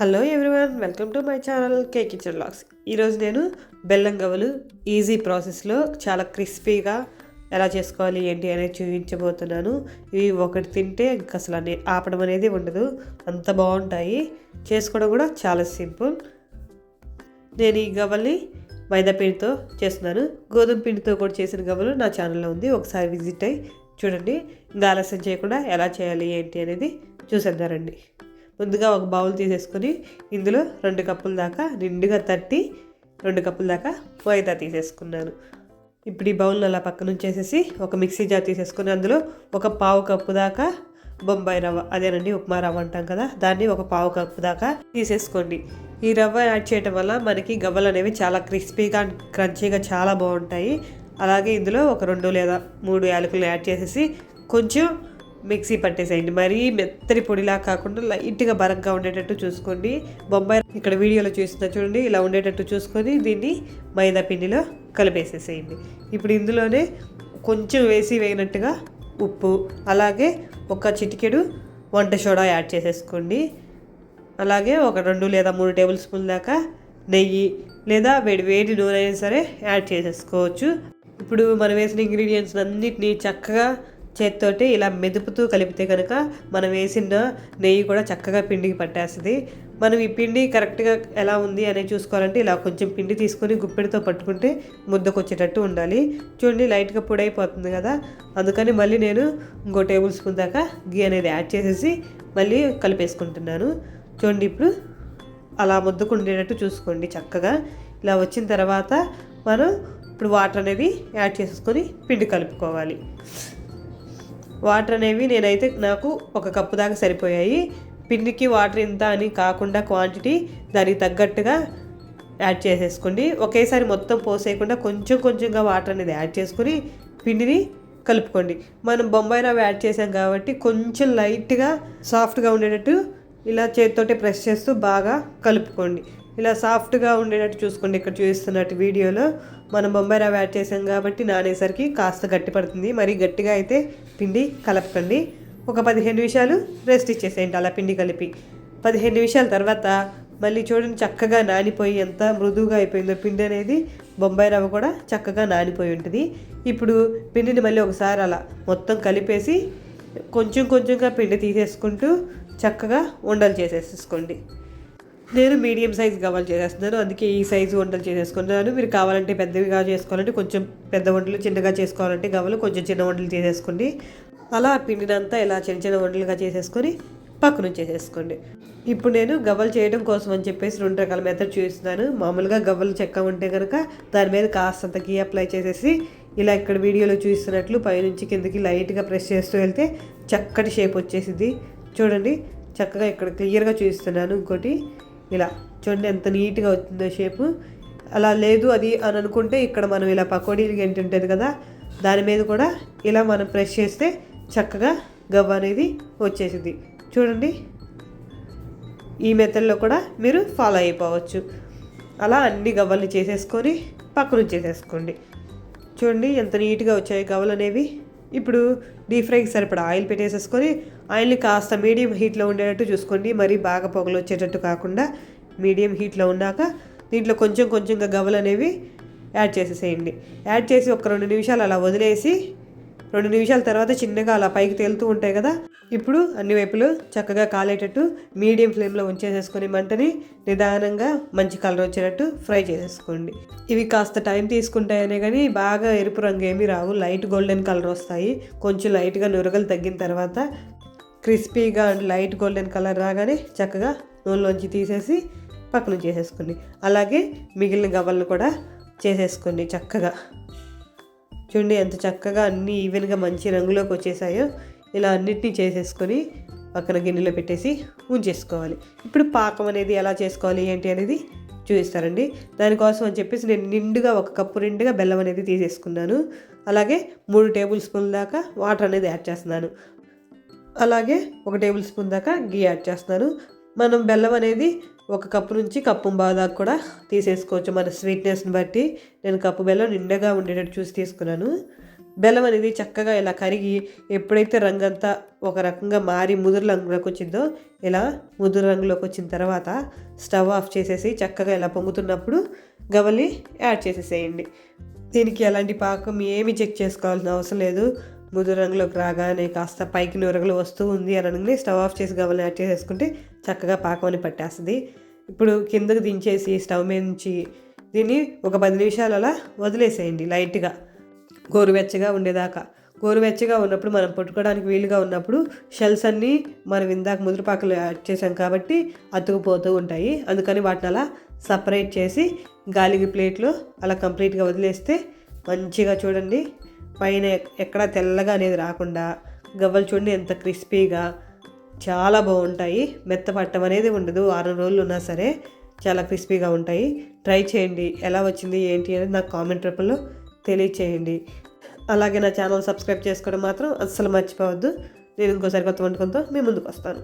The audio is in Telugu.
Hello everyone welcome to my channel K kitchen logs ఈరోజు నేను బెల్లం గవ్వలు ఈజీ ప్రాసెస్లో చాలా క్రిస్పీగా ఎలా చేసుకోవాలి ఏంటి అనేది చూపించబోతున్నాను. ఇవి ఒకటి తింటే ఇంకా అసలు అనే ఆపడం అనేది ఉండదు అంత బాగుంటాయి. చేసుకోవడం కూడా చాలా సింపుల్. నేను ఈ గవ్వల్ని మైదా పిండితో చేస్తున్నాను. గోధుమ పిండితో కూడా చేసిన గవ్వలు నా ఛానల్లో ఉంది ఒకసారి విజిట్ అయ్యి చూడండి. ఇంకా ఆలస్యం చేయకుండా ఎలా చేయాలి ఏంటి అనేది చూసేద్దారండి ముందుగా ఒక బౌల్ తీసేసుకొని ఇందులో రెండు కప్పుల దాకా నిండుగా తట్టి రెండు కప్పుల దాకా మైదా తీసేసుకున్నాను. ఇప్పుడు ఈ బౌల్ అలా పక్కన ఉంచేసేసి ఒక మిక్సీ జార్ తీసేసుకొని అందులో ఒక పావు కప్పు దాకా బొంబాయి రవ్వ అదేనండి ఉప్మా రవ్వ అంటాం కదా దాన్ని ఒక పావు కప్పు దాకా తీసేసుకోండి. ఈ రవ్వ యాడ్ చేయటం వల్ల మనకి గవ్వలు అనేవి చాలా క్రిస్పీగా క్రంచీగా చాలా బాగుంటాయి. అలాగే ఇందులో ఒక రెండు లేదా మూడు యాలకులు యాడ్ చేసేసి కొంచెం మిక్సీ పట్టేసేయండి. మరీ మెత్తని పొడిలా కాకుండా లైట్గా బరగ్గా ఉండేటట్టు చూసుకోండి. బొంబాయి ఇక్కడ వీడియోలో చూస్తున్నా చూడండి ఇలా ఉండేటట్టు చూసుకొని దీన్ని మైదా పిండిలో కలిపేసేసేయండి. ఇప్పుడు ఇందులోనే కొంచెం వేసి వేయనట్టుగా ఉప్పు అలాగే ఒక చిటికెడు వంట సోడా యాడ్ చేసేసుకోండి. అలాగే ఒక రెండు లేదా మూడు టేబుల్ స్పూన్ దాకా నెయ్యి లేదా వేడి వేడి నూనె అయినా సరే యాడ్ చేసేసుకోవచ్చు. ఇప్పుడు మనం వేసిన ఇంగ్రీడియంట్స్ అన్నిటినీ చక్కగా చేత్తోటి ఇలా మెదుపుతూ కలిపితే కనుక మనం వేసిన నెయ్యి కూడా చక్కగా పిండికి పట్టేస్తుంది. మనం ఈ పిండి కరెక్ట్గా ఎలా ఉంది అనేది చూసుకోవాలంటే ఇలా కొంచెం పిండి తీసుకొని గుప్పెడితో పట్టుకుంటే ముద్దకు వచ్చేటట్టు ఉండాలి. చూడండి లైట్గా పొడి అయిపోతుంది కదా. అందుకని మళ్ళీ నేను ఇంకో టేబుల్ స్పూన్ దాకా గీ అనేది యాడ్ చేసేసి మళ్ళీ కలిపేసుకుంటున్నాను. చూడండి ఇప్పుడు అలా ముద్దకు ఉండేటట్టు చూసుకోండి చక్కగా. ఇలా వచ్చిన తర్వాత మనం ఇప్పుడు వాటర్ అనేది యాడ్ చేసుకొని పిండి కలుపుకోవాలి. వాటర్ అనేవి నేనైతే నాకు ఒక కప్పు దాకా సరిపోయాయి. పిండికి వాటర్ ఇంత అని కాకుండా క్వాంటిటీ దానికి తగ్గట్టుగా యాడ్ చేసేసుకోండి. ఒకేసారి మొత్తం పోసేయకుండా కొంచెం కొంచెంగా వాటర్ అనేది యాడ్ చేసుకొని పిండిని కలుపుకోండి. మనం బొంబాయి రవ్వ యాడ్ చేసాం కాబట్టి కొంచెం లైట్గా సాఫ్ట్గా ఉండేటట్టు ఇలా చేతితోటి ప్రెస్ చేస్తూ బాగా కలుపుకోండి. ఇలా సాఫ్ట్గా ఉండేటట్టు చూసుకోండి. ఇక్కడ చూపిస్తున్నట్టు వీడియోలో మనం బొంబాయి రవ్వ యాడ్ చేసాం కాబట్టి నానేసరికి కాస్త గట్టి పడుతుంది. మరి గట్టిగా అయితే పిండి కలపకండి. ఒక పదిహేను నిమిషాలు రెస్ట్ ఇచ్చేసేయండి అలా పిండి కలిపి. పదిహేను నిమిషాల తర్వాత మళ్ళీ చూడండి చక్కగా నానిపోయి ఎంత మృదువుగా అయిపోయిందో పిండి అనేది. బొంబాయి రవ్వ కూడా చక్కగా నానిపోయి ఉంటుంది. ఇప్పుడు పిండిని మళ్ళీ ఒకసారి అలా మొత్తం కలిపేసి కొంచెం కొంచెంగా పిండి తీసేసుకుంటూ చక్కగా ఉండలు చేసేసుకోండి. నేను మీడియం సైజ్ గవ్వలు చేసేస్తున్నాను. అందుకే ఈ సైజు వంటలు చేసేసుకున్నాను మీరు కావాలంటే పెద్దవిగా చేసుకోవాలంటే కొంచెం పెద్ద వంటలు చిన్నగా చేసుకోవాలంటే గవ్వలు కొంచెం చిన్న వంటలు చేసేసుకోండి. అలా పిండినంతా ఇలా చిన్న చిన్న వంటలుగా చేసేసుకొని పక్కన చేసేసుకోండి. ఇప్పుడు నేను గవ్వలు చేయడం కోసం అని చెప్పేసి రెండు రకాల మెథడ్ చూపిస్తున్నాను. మామూలుగా గవ్వలు చెక్క ఉంటే కనుక దాని మీద కాస్తంత గీ అప్లై చేసేసి ఇలా ఇక్కడ వీడియోలో చూస్తున్నట్లు పైనుంచి కిందకి లైట్గా ప్రెస్ చేస్తూ వెళ్తే చక్కటి షేప్ వచ్చేసింది చూడండి చక్కగా ఇక్కడ క్లియర్గా చూపిస్తున్నాను ఇంకోటి. ఇలా చూడండి ఎంత నీట్గా వచ్చిందో షేపు. అలా లేదు అది అని అనుకుంటే ఇక్కడ మనం ఇలా పకోడీలు గంటి ఉంటుంది కదా దాని మీద కూడా ఇలా మనం ప్రెస్ చేస్తే చక్కగా గవ్వ అనేది వచ్చేసింది చూడండి ఈ మెథడ్లో కూడా మీరు ఫాలో అయిపోవచ్చు. అలా అన్ని గవ్వల్ని చేసేసుకొని పక్కన చేసేసుకోండి చూడండి ఎంత నీట్గా వచ్చాయి గవ్వలు అనేవి ఇప్పుడు డీప్ ఫ్రైకి సరిపడా ఆయిల్ పెట్టేసేసుకొని ఆయిల్ని కాస్త మీడియం హీట్లో ఉండేటట్టు చూసుకోండి. మరీ బాగా పొగలు వచ్చేటట్టు కాకుండా మీడియం హీట్లో ఉన్నాక దీంట్లో కొంచెం కొంచెంగా గవ్వలు అనేవి యాడ్ చేసేసేయండి. యాడ్ చేసి ఒక రెండు నిమిషాలు అలా వదిలేసి రెండు నిమిషాల తర్వాత చిన్నగా అలా పైకి తేలుతూ ఉంటాయి కదా. ఇప్పుడు అన్ని వైపులు చక్కగా కాలేటట్టు మీడియం ఫ్లేమ్లో ఉంచేసేసుకొని మంటని నిదానంగా మంచి కలర్ వచ్చేటట్టు ఫ్రై చేసేసుకోండి. ఇవి కాస్త టైం తీసుకుంటాయనే కానీ బాగా ఎరుపు రంగు ఏమీ రావు. లైట్ గోల్డెన్ కలర్ వస్తాయి. కొంచెం లైట్గా నురగలు తగ్గిన తర్వాత క్రిస్పీగా అండ్ లైట్ గోల్డెన్ కలర్ రాగానే చక్కగా నూనెలోంచి తీసేసి పక్కన చేసేసుకోండి. అలాగే మిగిలిన గవ్వలను కూడా చేసేసుకోండి చక్కగా. చూడండి ఎంత చక్కగా అన్నీ ఈవెన్గా మంచి రంగులోకి వచ్చేసాయో ఇలా అన్నిటినీ చేసేసుకొని పక్కన గిన్నెలో పెట్టేసి ఉంచేసుకోవాలి. ఇప్పుడు పాకం అనేది ఎలా చేసుకోవాలి ఏంటి అనేది చూపిస్తారండి దానికోసం అని చెప్పేసి నేను నిండుగా ఒక కప్పు నిండుగా బెల్లం అనేది తీసేసుకున్నాను. అలాగే మూడు టేబుల్ స్పూన్ దాకా వాటర్ అనేది యాడ్ చేస్తున్నాను. అలాగే ఒక టేబుల్ స్పూన్ దాకా గీ యాడ్ చేస్తున్నాను. మనం బెల్లం అనేది ఒక కప్పు నుంచి కప్పు బాదాకు కూడా తీసేసుకోవచ్చు. మన స్వీట్నెస్ని బట్టి నేను కప్పు బెల్లం నిండగా ఉండేటట్టు చూసి తీసుకున్నాను. బెల్లం అనేది చక్కగా ఇలా కరిగి ఎప్పుడైతే రంగంతా ఒక రకంగా మారి ముదురు రంగులోకి వచ్చిందో ఇలా ముదురు రంగులోకి వచ్చిన తర్వాత స్టవ్ ఆఫ్ చేసేసి చక్కగా ఇలా పొంగుతున్నప్పుడు గవలి యాడ్ చేసేసేయండి. దీనికి ఎలాంటి పాకం ఏమి చెక్ చేసుకోవాల్సిన అవసరం లేదు. ముదురు రంగులోకి రాగానే కాస్త పైకి నురగలు వస్తూ ఉంది అని అనగానే స్టవ్ ఆఫ్ చేసి గవలి యాడ్ చేసేసుకుంటే చక్కగా పాకం అని పట్టేస్తుంది. ఇప్పుడు కిందకు దించేసి స్టవ్ మీద నుంచి దీన్ని ఒక పది నిమిషాలు అలా వదిలేసేయండి లైట్గా. గోరువెచ్చగా ఉండేదాకా. గోరువెచ్చగా ఉన్నప్పుడు మనం పట్టుకోవడానికి వీలుగా ఉన్నప్పుడు షెల్స్ అన్నీ మనం ఇందాక ముదురుపాకలు యాడ్ చేసాం కాబట్టి అతుకుపోతూ ఉంటాయి. అందుకని వాటిని అలా సపరేట్ చేసి గాలికి ప్లేట్లో అలా కంప్లీట్గా వదిలేస్తే మంచిగా చూడండి. పైన ఎక్కడా తెల్లగా అనేది రాకుండా గవ్వలు చూడండి ఎంత క్రిస్పీగా. చాలా బాగుంటాయి. మెత్తపట్టం అనేది ఉండదు. వారం రోజులు ఉన్నా సరే చాలా క్రిస్పీగా ఉంటాయి. ట్రై చేయండి. ఎలా వచ్చింది ఏంటి అనేది నాకు కామెంట్ రూపంలో తెలియచేయండి. అలాగే నా ఛానల్ సబ్స్క్రైబ్ చేసుకోవడం మాత్రం అస్సలు మర్చిపోవద్దు. నేను ఇంకోసారి కొత్త వంటకంతో మీ ముందుకు వస్తాను.